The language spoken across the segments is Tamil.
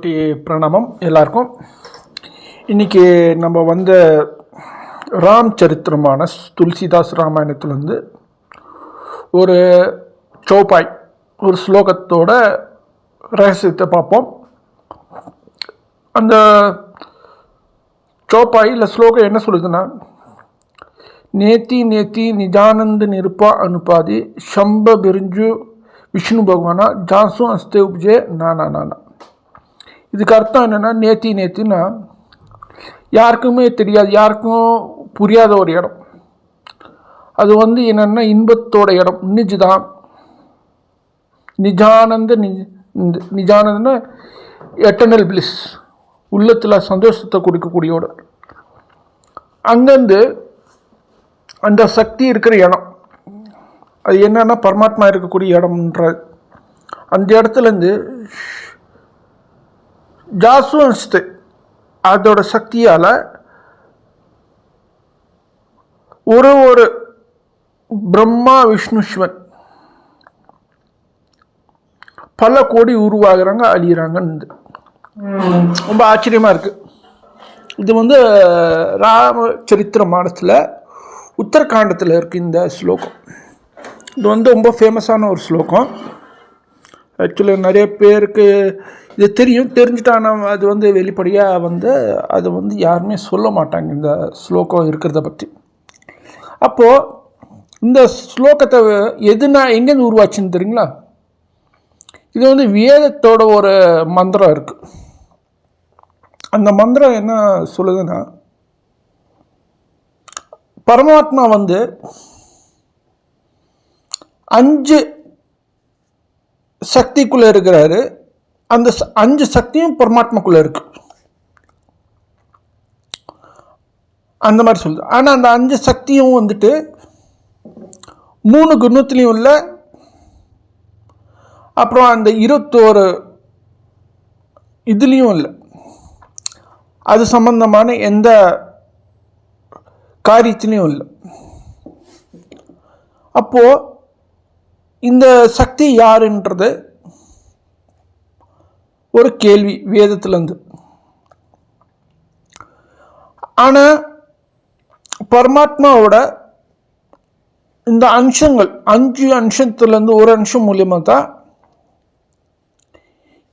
குட்டி பிரணாமம் எல்லாருக்கும். இன்றைக்கி நம்ம வந்த ராம் சரித்திரமான துளசிதாஸ் வந்து ஒரு சோபாய் ஒரு ஸ்லோகத்தோட ரகசியத்தை பார்ப்போம். அந்த சோபாய் இல்லை ஸ்லோகம் என்ன சொல்லுதுன்னா நேத்தி நேத்தி நிஜானந்த நிருப்பா அனுபாதி ஷம்ப பிரிஞ்சு விஷ்ணு பகவானா ஜாசும் அஸ்தே உப்ஜே நானா நானா இதுக்கு அர்த்தம் என்னென்னா நேத்தி நேத்தின்னா யாருக்குமே தெரியாது யாருக்கும் புரியாத ஒரு இடம். அது வந்து என்னென்னா இன்பத்தோட இடம் நிஜ் தான் நிஜானந்த நிஜ இந்த நிஜானந்தன்னா எட்டர்னல் பிளிஸ் உள்ளத்தில் சந்தோஷத்தை கொடுக்கக்கூடியோட அங்கேருந்து அந்த சக்தி இருக்கிற இடம். அது என்னென்னா பரமாத்மா இருக்கக்கூடிய இடம்ன்ற அந்த இடத்துலேருந்து ஜாசுவன்ஸ்து அதோட சக்தியால் ஒரு ஒரு பிரம்மா விஷ்ணு சிவன் பல கோடி உருவாகிறாங்க அழியிறாங்கன்னு ரொம்ப ஆச்சரியமாக இருக்குது இது வந்து ராமச்சரித்திர மாடத்தில் உத்தரகாண்டத்தில் இருக்குது இந்த ஸ்லோகம். இது வந்து ரொம்ப ஃபேமஸான ஒரு ஸ்லோகம். ஆக்சுவலி நிறைய பேருக்கு இது தெரியும் தெரிஞ்சுட்டான அது வந்து வெளிப்படையாக வந்து அது வந்து யாருமே சொல்ல மாட்டாங்க இந்த ஸ்லோகம் இருக்கிறத பற்றி அப்போது இந்த ஸ்லோகத்தை எதுனா எங்கேருந்து உருவாச்சுன்னு தெரியுங்களா? இது வந்து வேதத்தோட ஒரு மந்திரம் இருக்குது அந்த மந்திரம் என்ன சொல்லுதுன்னா பரமாத்மா வந்து அஞ்சு சக்திக்குள்ளே இருக்கிறாரு. அந்த அஞ்சு சக்தியும் பரமாத்மாக்குள்ளே இருக்கு. அந்த மாதிரி சொல்லுது. ஆனால் அந்த அஞ்சு சக்தியும் வந்துட்டு மூணு குணத்துலேயும் இல்லை. அப்புறம் அந்த இருபத்தோரு இதுலேயும் இல்லை. அது சம்பந்தமான எந்த காரியத்திலையும் இல்லை. அப்போது இந்த சக்தி யாருன்றது ஒரு கேள்வி வேதத்துலேருந்து. ஆனால் பரமாத்மாவோட இந்த அம்சங்கள் அஞ்சு அம்சத்துலேருந்து ஒரு அம்சம் மூலியமாக தான்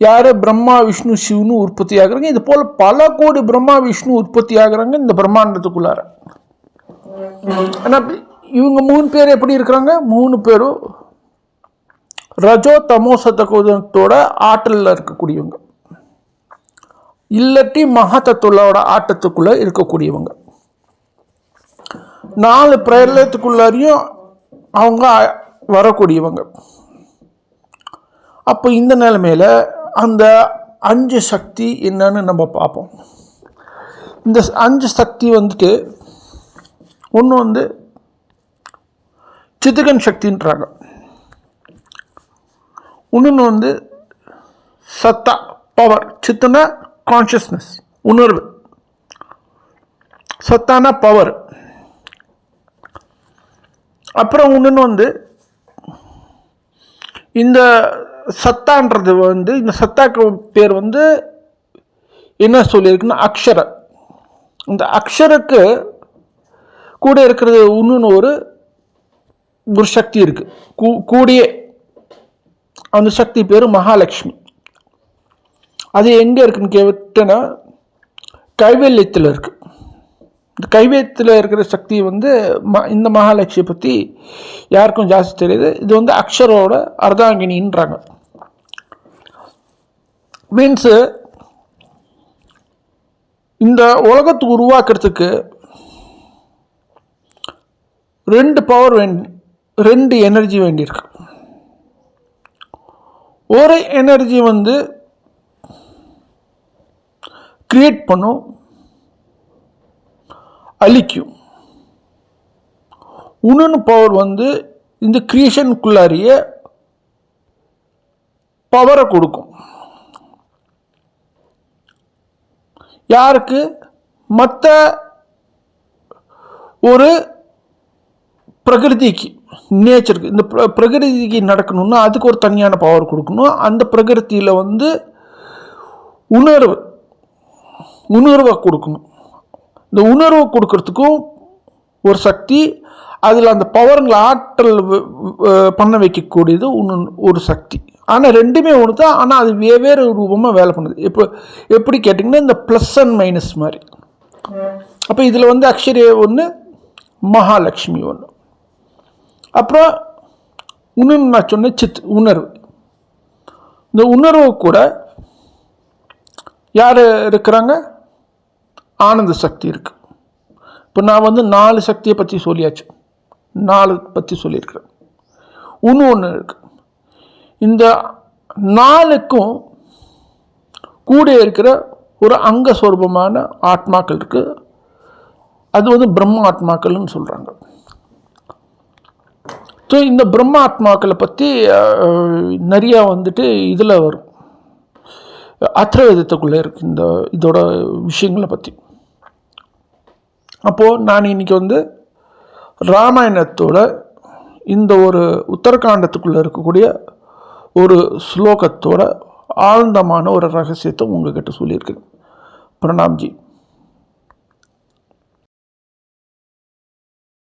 யார்? பிரம்மா விஷ்ணு சிவனு உற்பத்தி ஆகுறாங்க. இது போல் பல கோடி பிரம்மா விஷ்ணு உற்பத்தி ஆகுறாங்க இந்த பிரம்மாண்டத்துக்குள்ளார. ஆனால் இவங்க மூணு பேர் எப்படி இருக்கிறாங்க? மூணு பேரும் ரஜோ தமோ சதகோதத்தோட ஆற்றலில் இருக்கக்கூடியவங்க. இல்லாட்டி மகத்தத்துள்ளோட ஆட்டத்துக்குள்ளே இருக்கக்கூடியவங்க. நாலு பிரயலத்துக்குள்ளாரையும் அவங்க வரக்கூடியவங்க. அப்போ இந்த நிலைமையில் அந்த அஞ்சு சக்தி என்னன்னு நம்ம பார்ப்போம். இந்த அஞ்சு சக்தி வந்துட்டு ஒன்று வந்து சித்துகன் சக்தின்றாங்க. இன்னொன்று வந்து சத்தா பவர் சித்தனா கான்ஷியஸ்னஸ் உணர்வு. சத்தானா பவர் அப்புறம் இன்னொன்று வந்து இந்த சத்தான்றது வந்து இந்த சத்தாக்கு பேர் வந்து என்ன சொல்லியிருக்குன்னா அக்ஷர. இந்த அக்ஷருக்கு கூட இருக்கிறது இன்னொன்று ஒரு ஒரு சக்தி இருக்குது கூ கூடியே அந்த சக்தி பேர் மகாலட்சுமி. அது எங்கே இருக்குன்னு கேட்டேன்னா கைவேல்யத்தில் இருக்குது இந்த கைவேல்யத்தில் இருக்கிற சக்தி வந்து ம இந்த மகாலட்சுமி பற்றி யாருக்கும் ஜாஸ்தி தெரியுது. இது வந்து அக்ஷரோட அர்தாங்கினின்றாங்க. மீன்ஸு இந்த உலகத்தை உருவாக்குறதுக்கு ரெண்டு பவர் வேண்டி ரெண்டு எனர்ஜி வேண்டியிருக்கு. ஒரு எனர்ஜி வந்து கிரியேட் பண்ணும் அழிக்கும் இன்னொன்று பவர் வந்து இந்த கிரியேஷனுக்குள்ளாரிய பவரை கொடுக்கும். யாருக்கு? மற்ற ஒரு பிரகிருதிக்கு நேச்சருக்கு இந்த பிர- பிரகிருதிக்கு நடக்கணும்னா அதுக்கு ஒரு தனியான பவர் கொடுக்கணும். அந்த பிரகிருதியில் வந்து உணர்வு உணர்வை கொடுக்கணும். இந்த உணர்வை கொடுக்கறதுக்கும் ஒரு சக்தி அதில் அந்த பவருங்களை ஆற்றல் பண்ண வைக்கக்கூடியது இன்னொன்று ஒரு சக்தி. ஆனால் ரெண்டுமே ஒன்று தான் ஆனால் அது வெவ்வேறு ரூபமாக வேலை பண்ணுது. இப்போ எப்படி கேட்டிங்கன்னா இந்த ப்ளஸ் அண்ட் மைனஸ் மாதிரி. அப்போ இதில் வந்து அக்ஷரி ஒன்று மகாலட்சுமி ஒன்று அப்புறம் இன்னொன்று நான் சொன்னேன் சித் உணர்வு. இந்த உணர்வு கூட யார் இருக்கிறாங்க? ஆனந்த சக்தி இருக்குது இப்போ நான் வந்து நாலு சக்தியை பற்றி சொல்லியாச்சு. நாலு பற்றி சொல்லியிருக்கிறேன். இன்னும் ஒன்று இருக்குது இந்த நாலுக்கும் கூட இருக்கிற ஒரு அங்க சொரூபமான ஆத்மாக்கள் இருக்குது அது வந்து பிரம்ம ஆத்மாக்கள்னு சொல்கிறாங்க ஸோ இந்த பிரம்மாத்மாக்களை பற்றி நிறையா வந்துட்டு இதில் வரும். அத்திரவேதத்துக்குள்ளே இருக்கு இந்த இதோட விஷயங்களை பற்றி அப்போது நான் இன்னைக்கு வந்து ராமாயணத்தோட இந்த ஒரு உத்தரகாண்டத்துக்குள்ளே இருக்கக்கூடிய ஒரு ஸ்லோகத்தோட ஆழ்ந்தமான ஒரு ரகசியத்தை உங்ககிட்ட சொல்லியிருக்கேன் பிரணாம்ஜி.